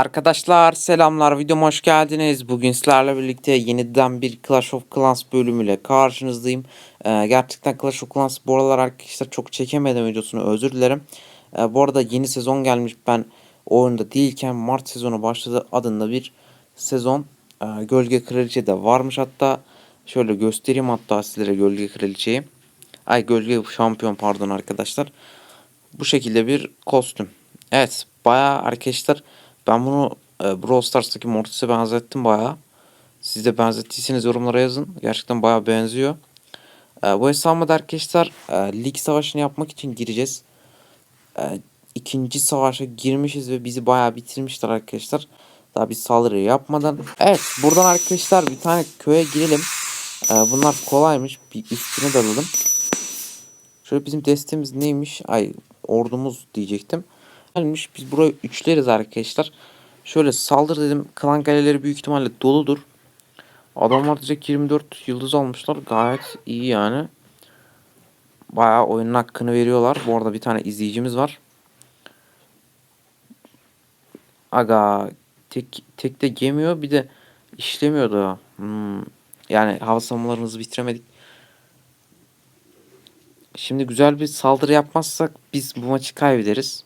Arkadaşlar selamlar videoma hoş geldiniz. Bugün sizlerle birlikte yeniden bir Clash of Clans bölümüyle karşınızdayım. Ee, gerçekten Clash of Clans bu aralar arkadaşlar çok çekemedim videosunu özür dilerim. Ee, bu arada yeni sezon gelmiş ben oyunda değilken Mart sezonu başladı adında bir sezon. Ee, Gölge Kraliçe de varmış hatta. Şöyle göstereyim hatta sizlere Gölge Kraliçeyi. Ay Gölge Şampiyon pardon arkadaşlar. Bu şekilde bir kostüm. Evet bayağı arkadaşlar ben bunu e, Brawl Stars'taki Mortis'e benzettim bayağı. Siz de benzettiyseniz yorumlara yazın. Gerçekten bayağı benziyor. E, bu hesabıma arkadaşlar e, lig savaşını yapmak için gireceğiz. E, ikinci savaşa girmişiz ve bizi bayağı bitirmişler arkadaşlar. Daha bir saldırı yapmadan. Evet buradan arkadaşlar bir tane köye girelim. E, bunlar kolaymış. Bir üstüne dalalım. Şöyle bizim destemiz neymiş? Ay ordumuz diyecektim. Gelmiş biz burayı üçleriz arkadaşlar. Şöyle saldır dedim. Klan kaleleri büyük ihtimalle doludur. Adamlar direkt 24 yıldız almışlar. Gayet iyi yani. Bayağı oyunun hakkını veriyorlar. Bu arada bir tane izleyicimiz var. Aga tek tek de gemiyor bir de işlemiyordu. Hmm. Yani hava savunmalarımızı bitiremedik. Şimdi güzel bir saldırı yapmazsak biz bu maçı kaybederiz.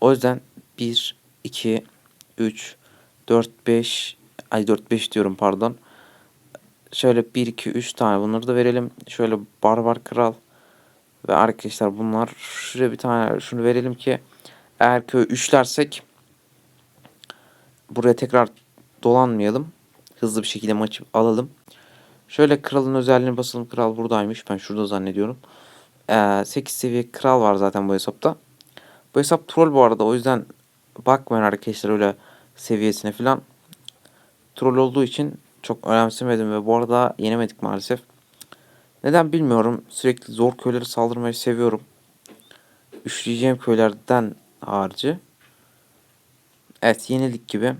O yüzden 1, 2, 3, 4, 5, ay 4, 5 diyorum pardon. Şöyle 1, 2, 3 tane bunları da verelim. Şöyle barbar kral. Ve arkadaşlar bunlar şuraya bir tane şunu verelim ki eğer köy üçlersek buraya tekrar dolanmayalım. Hızlı bir şekilde maçı alalım. Şöyle kralın özelliğini basalım. Kral buradaymış. Ben şurada zannediyorum. Ee, 8 seviye kral var zaten bu hesapta. Bu hesap troll bu arada. O yüzden bakmayın arkadaşlar öyle seviyesine falan. Troll olduğu için çok önemsemedim ve bu arada yenemedik maalesef. Neden bilmiyorum. Sürekli zor köyleri saldırmayı seviyorum. Üşleyeceğim köylerden harici. Evet yenildik gibi.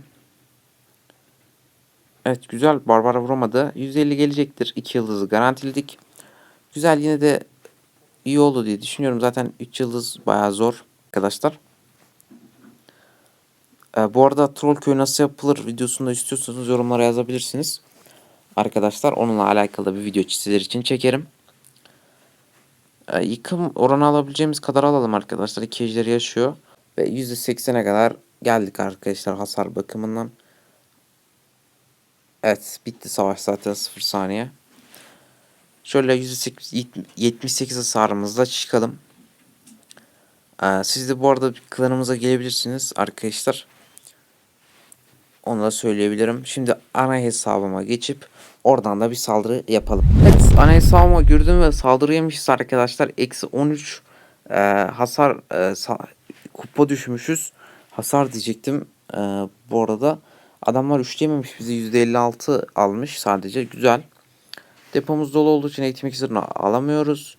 Evet güzel Barbara vuramadı. 150 gelecektir. 2 yıldızı garantiledik. Güzel yine de iyi oldu diye düşünüyorum. Zaten 3 yıldız bayağı zor arkadaşlar. Ee, bu arada troll köy nasıl yapılır videosunu da istiyorsanız yorumlara yazabilirsiniz. Arkadaşlar onunla alakalı bir video sizler için çekerim. Ee, yıkım oranı alabileceğimiz kadar alalım arkadaşlar. İki yaşıyor. Ve %80'e kadar geldik arkadaşlar hasar bakımından. Evet bitti savaş zaten 0 saniye. Şöyle %78 hasarımızla çıkalım. Ee, siz de bu arada klanımıza gelebilirsiniz arkadaşlar. Onu da söyleyebilirim. Şimdi ana hesabıma geçip oradan da bir saldırı yapalım. Evet ana hesabıma girdim ve saldırı yemişiz arkadaşlar. Eksi 13 e, hasar e, kupa düşmüşüz. Hasar diyecektim e, bu arada. Adamlar üçleyememiş bizi %56 almış sadece güzel. Depomuz dolu olduğu için eğitim iksirini alamıyoruz.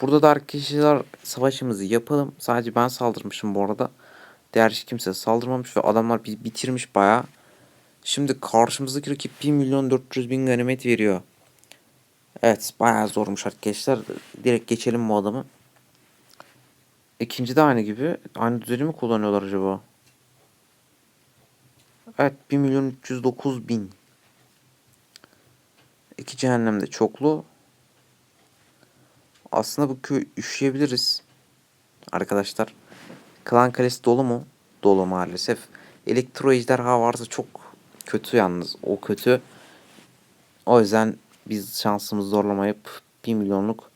Burada da arkadaşlar savaşımızı yapalım. Sadece ben saldırmışım bu arada. Diğer hiç kimse saldırmamış ve adamlar bitirmiş baya. Şimdi karşımızdaki rakip 1 milyon 400 bin ganimet veriyor. Evet baya zormuş arkadaşlar. Direkt geçelim bu adamı. İkinci de aynı gibi. Aynı düzeni mi kullanıyorlar acaba? Evet 1 milyon 309 bin. İki cehennemde çoklu. Aslında bu köy üşüyebiliriz. Arkadaşlar. Klan kalesi dolu mu? Dolu maalesef. Elektro ejderha varsa çok kötü yalnız. O kötü. O yüzden biz şansımızı zorlamayıp 1 milyonluk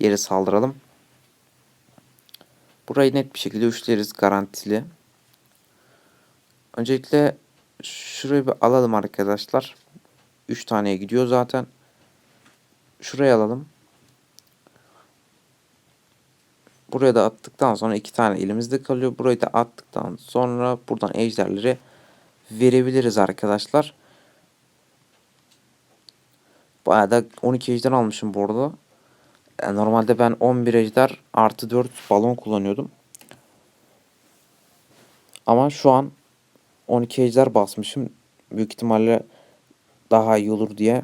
yere saldıralım. Burayı net bir şekilde üçleriz garantili. Öncelikle şurayı bir alalım arkadaşlar. 3 taneye gidiyor zaten. Şuraya alalım. Buraya da attıktan sonra iki tane elimizde kalıyor. Burayı da attıktan sonra buradan ejderleri verebiliriz arkadaşlar. Bayağı da 12 ejder almışım bu arada. Yani normalde ben 11 ejder artı 4 balon kullanıyordum. Ama şu an 12 ejder basmışım. Büyük ihtimalle daha iyi olur diye.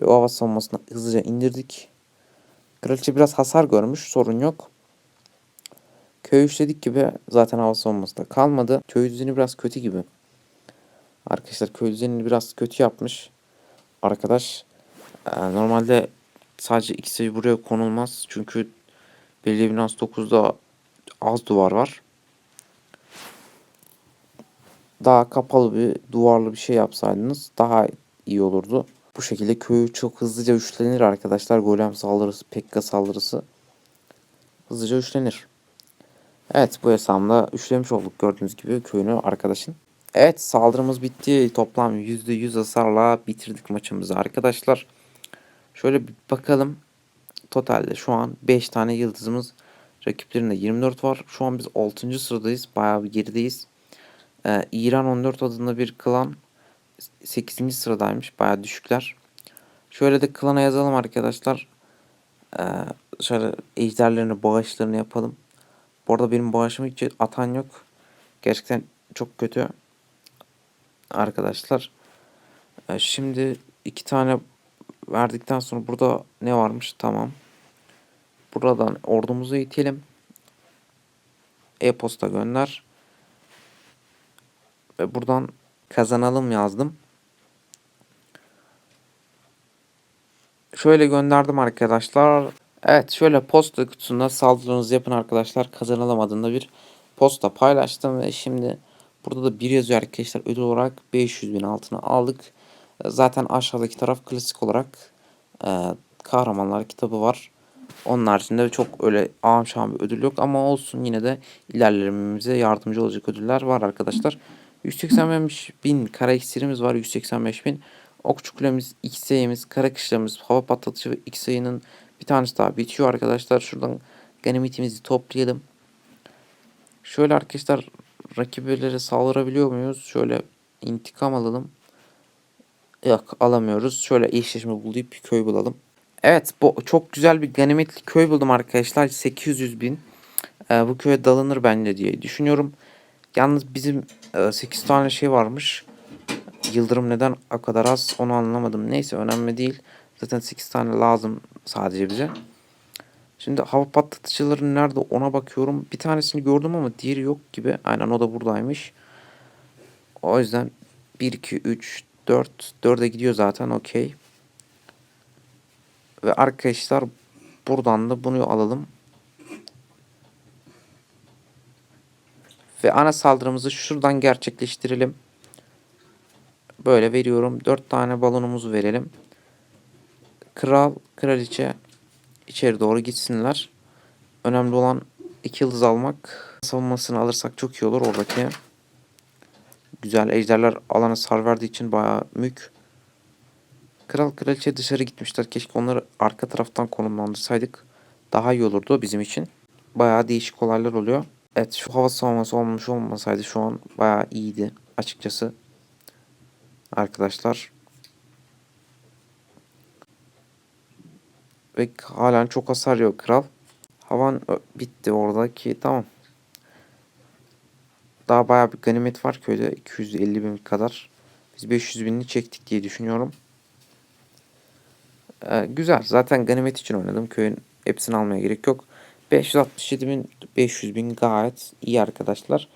Ve o hava savunmasını hızlıca indirdik. Kraliçe biraz hasar görmüş. Sorun yok. Köy işledik gibi zaten hava savunması da kalmadı. Köy düzeni biraz kötü gibi. Arkadaşlar köy düzenini biraz kötü yapmış. Arkadaş e, normalde sadece iki sayı buraya konulmaz. Çünkü belediye binası 9'da az duvar var. Daha kapalı bir duvarlı bir şey yapsaydınız daha iyi olurdu. Bu şekilde köyü çok hızlıca üçlenir arkadaşlar. Golem saldırısı, Pekka saldırısı hızlıca üçlenir. Evet bu hesabımda üçlemiş olduk gördüğünüz gibi köyünü arkadaşın. Evet saldırımız bitti. Toplam %100 hasarla bitirdik maçımızı arkadaşlar. Şöyle bir bakalım. Totalde şu an 5 tane yıldızımız. Rakiplerinde 24 var. Şu an biz 6. sıradayız. Bayağı bir gerideyiz. Ee, İran 14 adında bir klan 8. sıradaymış. Bayağı düşükler. Şöyle de klana yazalım arkadaşlar. Ee, şöyle ejderlerini, bağışlarını yapalım. Bu arada benim bağışımı hiç atan yok. Gerçekten çok kötü. Arkadaşlar. Ee, şimdi iki tane verdikten sonra burada ne varmış? Tamam. Buradan ordumuzu itelim. E-posta gönder. Ve buradan kazanalım yazdım. Şöyle gönderdim arkadaşlar. Evet şöyle posta kutusunda saldırınızı yapın arkadaşlar. Kazanalım adında bir posta paylaştım ve şimdi burada da bir yazıyor arkadaşlar. Ödül olarak 500 bin altına aldık. Zaten aşağıdaki taraf klasik olarak e, kahramanlar kitabı var. Onun haricinde çok öyle ağam şahım bir ödül yok ama olsun yine de ilerlememize yardımcı olacak ödüller var arkadaşlar. 185 bin kara iksirimiz var 185 bin. Okçu kulemiz, X sayımız, kara kışlamız, hava patlatıcı ve X sayının bir tanesi daha bitiyor arkadaşlar. Şuradan ganimetimizi toplayalım. Şöyle arkadaşlar rakiplere saldırabiliyor muyuz? Şöyle intikam alalım. Yok alamıyoruz. Şöyle eşleşme bulayıp köy bulalım. Evet bu çok güzel bir ganimetli köy buldum arkadaşlar. 800 bin. Ee, bu köye dalınır bence diye düşünüyorum. Yalnız bizim e, 8 tane şey varmış. Yıldırım neden o kadar az onu anlamadım. Neyse önemli değil. Zaten 8 tane lazım sadece bize. Şimdi hava patlatıcıları nerede ona bakıyorum. Bir tanesini gördüm ama diğeri yok gibi. Aynen o da buradaymış. O yüzden 1, 2, 3, 4. 4'e gidiyor zaten okey. Ve arkadaşlar buradan da bunu alalım. Ve ana saldırımızı şuradan gerçekleştirelim. Böyle veriyorum. 4 tane balonumuzu verelim. Kral, kraliçe içeri doğru gitsinler. Önemli olan 2 yıldız almak. Savunmasını alırsak çok iyi olur oradaki. Güzel ejderler alanı sar verdiği için bayağı mük. Kral kraliçe dışarı gitmişler. Keşke onları arka taraftan konumlandırsaydık. Daha iyi olurdu bizim için. Bayağı değişik olaylar oluyor. Evet şu hava savunması olmuş olmasaydı şu an bayağı iyiydi açıkçası. Arkadaşlar. Ve halen çok hasar yok kral. Havan bitti oradaki tamam. Daha bayağı bir ganimet var köyde 250 bin kadar. Biz 500 binini çektik diye düşünüyorum. Ee, güzel. Zaten ganimet için oynadım. Köyün hepsini almaya gerek yok. 567 bin 500 bin gayet iyi arkadaşlar.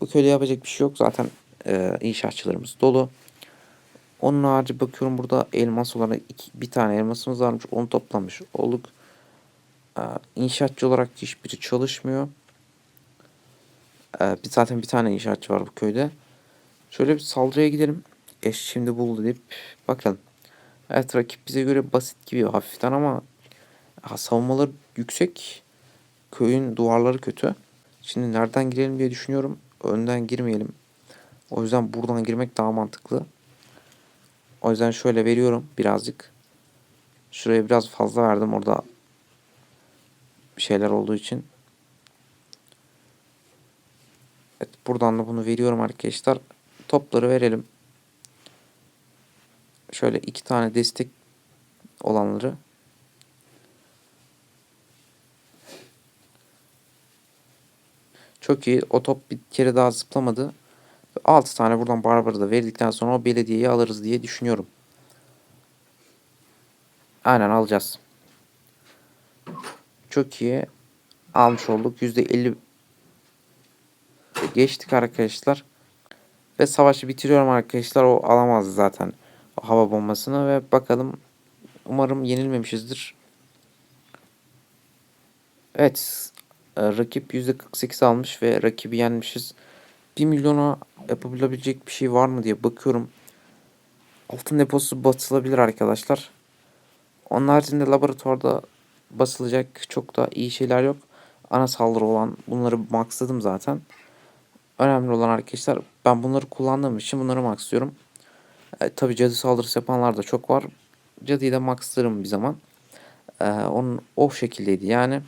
Bu köyde yapacak bir şey yok. Zaten e, inşaatçılarımız dolu. Onun harici bakıyorum burada elmas olarak iki, bir tane elmasımız varmış. Onu toplamış olduk. Ee, inşaatçı olarak hiçbiri çalışmıyor. Ee, bir zaten bir tane inşaatçı var bu köyde. Şöyle bir saldırıya gidelim. Eş şimdi buldu deyip bakalım. Evet rakip bize göre basit gibi hafiften ama ha, savunmaları yüksek. Köyün duvarları kötü. Şimdi nereden girelim diye düşünüyorum. Önden girmeyelim. O yüzden buradan girmek daha mantıklı. O yüzden şöyle veriyorum birazcık. Şuraya biraz fazla verdim orada bir şeyler olduğu için. Evet buradan da bunu veriyorum arkadaşlar. Topları verelim. Şöyle iki tane destek olanları. Çok iyi. O top bir kere daha zıplamadı. 6 tane buradan Barbar'ı da verdikten sonra o belediyeyi alırız diye düşünüyorum. Aynen alacağız. Çok iyi. Almış olduk. %50 geçtik arkadaşlar. Ve savaşı bitiriyorum arkadaşlar. O alamazdı zaten o hava bombasını ve bakalım umarım yenilmemişizdir. Evet. E, Rakip %48 almış ve rakibi yenmişiz. 1 milyona yapabilecek bir şey var mı diye bakıyorum. Altın deposu basılabilir arkadaşlar. Onun haricinde laboratuvarda basılacak çok da iyi şeyler yok. Ana saldırı olan bunları maxladım zaten. Önemli olan arkadaşlar ben bunları kullandığım için bunları maxlıyorum. E, tabii cadı saldırısı yapanlar da çok var. Cadıyı da maxlarım bir zaman. E, onun o şekildeydi yani.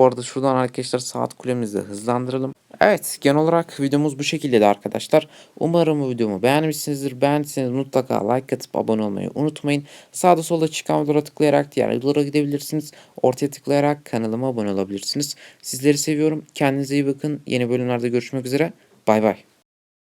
Bu arada şuradan arkadaşlar saat kulemizi hızlandıralım. Evet genel olarak videomuz bu şekildeydi arkadaşlar. Umarım bu videomu beğenmişsinizdir. Beğendiyseniz mutlaka like atıp abone olmayı unutmayın. Sağda solda çıkan videolara tıklayarak diğer videolara gidebilirsiniz. Ortaya tıklayarak kanalıma abone olabilirsiniz. Sizleri seviyorum. Kendinize iyi bakın. Yeni bölümlerde görüşmek üzere. Bay bay.